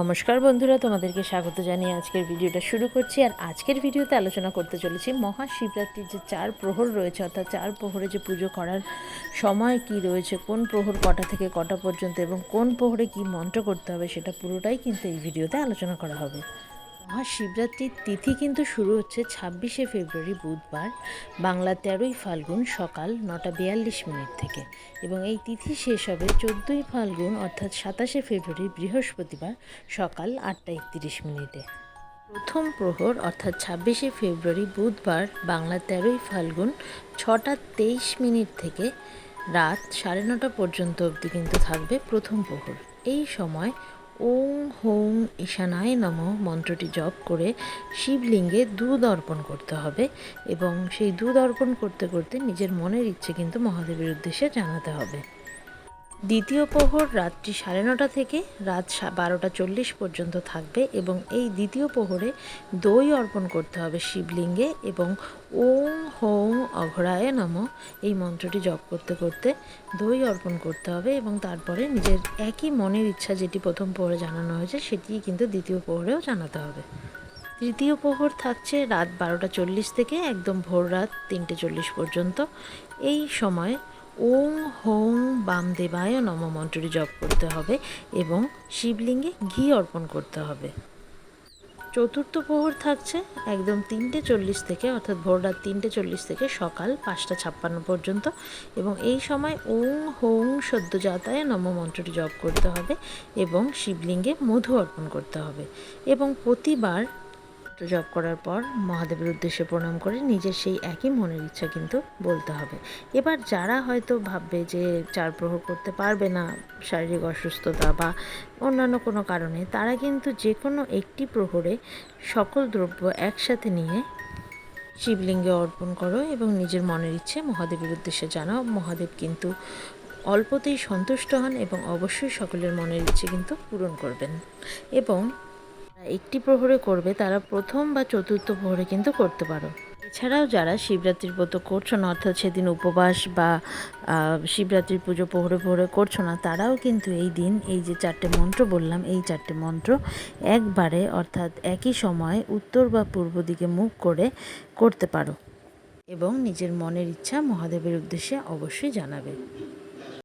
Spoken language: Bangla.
নমস্কার বন্ধুরা, তোমাদেরকে স্বাগত জানিয়ে আজকের ভিডিওটা শুরু করছি। আর আজকের ভিডিওতে আলোচনা করতে চলেছি মহাশিবরাত্রির যে চার প্রহর রয়েছে, অর্থাৎ চার প্রহরে যে পুজো করার সময় কি রয়েছে, কোন প্রহর কটা থেকে কটা পর্যন্ত এবং কোন প্রহরে কি মন্ত্র করতে হবে, সেটা পুরোটাই কিন্তু এই ভিডিওতে আলোচনা করা হবে। মহাশিবরাত্রির তিথি কিন্তু শুরু হচ্ছে ছাব্বিশে ফেব্রুয়ারি বুধবার, বাংলা তেরোই ফাল্গুন সকাল নটা বিয়াল্লিশ মিনিট থেকে। এবং এই তিথি শেষ হবে চোদ্দোই ফাল্গুন, অর্থাৎ সাতাশে ফেব্রুয়ারি বৃহস্পতিবার সকাল আটটা একত্রিশ মিনিটে। প্রথম প্রহর, অর্থাৎ ছাব্বিশে ফেব্রুয়ারি বুধবার, বাংলা তেরোই ফাল্গুন ছটা তেইশ মিনিট থেকে রাত সাড়ে নটা পর্যন্ত অবধি কিন্তু থাকবে প্রথম প্রহর। এই সময় ওং হোং ঈশানায় নম মন্ত্রটি জপ করে শিবলিঙ্গে দুধ অর্পণ করতে হবে এবং সেই দুধ অর্পণ করতে করতে নিজের মনের ইচ্ছে কিন্তু মহাদেবের উদ্দেশ্যে জানাতে হবে। দ্বিতীয় প্রহর রাত্রি সাড়ে নটা থেকে রাত বারোটা চল্লিশ পর্যন্ত থাকবে এবং এই দ্বিতীয় প্রহরে দই অর্পণ করতে হবে শিবলিঙ্গে এবং ওং হোং অঘরায় নম। এই মন্ত্রটি জপ করতে করতে দই অর্পণ করতে হবে এবং তারপরে নিজের একই মনের ইচ্ছা যেটি প্রথম প্রহরে জানানো হয়েছে সেটিই কিন্তু দ্বিতীয় প্রহরেও জানাতে হবে। তৃতীয় প্রহর থাকছে রাত বারোটা চল্লিশ থেকে একদম ভোর রাত তিনটে চল্লিশ পর্যন্ত। এই সময় ওং হোং বামদেবায় নম মন্ত্রটি জপ করতে হবে এবং শিবলিঙ্গে ঘি অর্পণ করতে হবে। চতুর্থ প্রহর থাকছে একদম তিনটে চল্লিশ থেকে, অর্থাৎ ভোর রাত তিনটে চল্লিশ থেকে সকাল পাঁচটা ছাপ্পান্ন পর্যন্ত এবং এই সময় ওং হোং সদ্যজাতায় নম মন্ত্রটি জপ করতে হবে এবং শিবলিঙ্গে মধু অর্পণ করতে হবে এবং প্রতিবার মন্ত্র জপ করার পর মহাদেবের উদ্দেশ্যে প্রণাম করে নিজের সেই একই মনের ইচ্ছা কিন্তু বলতে হবে। এবার যারা হয়তো ভাববে যে চার প্রহর করতে পারবে না শারীরিক অসুস্থতা বা অন্যান্য কোনো কারণে, তারা কিন্তু যে কোনো একটি প্রহরে সকল দ্রব্য একসাথে নিয়ে শিবলিঙ্গে অর্পণ করো এবং নিজের মনের ইচ্ছে মহাদেবের উদ্দেশ্যে জানাও। মহাদেব কিন্তু অল্পতেই সন্তুষ্ট হন এবং অবশ্যই সকলের মনের ইচ্ছে কিন্তু পূরণ করবেন। এবং একটি প্রহরে করবে, তারা প্রথম বা চতুর্থ প্রহরে কিন্তু করতে পারো। এছাড়াও যারা শিবরাত্রির ব্রত করছ না, অর্থাৎ সেদিন উপবাস বা শিবরাত্রির পুজো প্রহরে প্রহরে করছ না, তারাও কিন্তু এই দিন, এই যে চারটে মন্ত্র বললাম, এই চারটে মন্ত্র একবারে, অর্থাৎ একই সময় উত্তর বা পূর্ব দিকে মুখ করে করতে পারো। এবং নিজের মনের ইচ্ছা মহাদেবের উদ্দেশ্যে অবশ্যই জানাবে।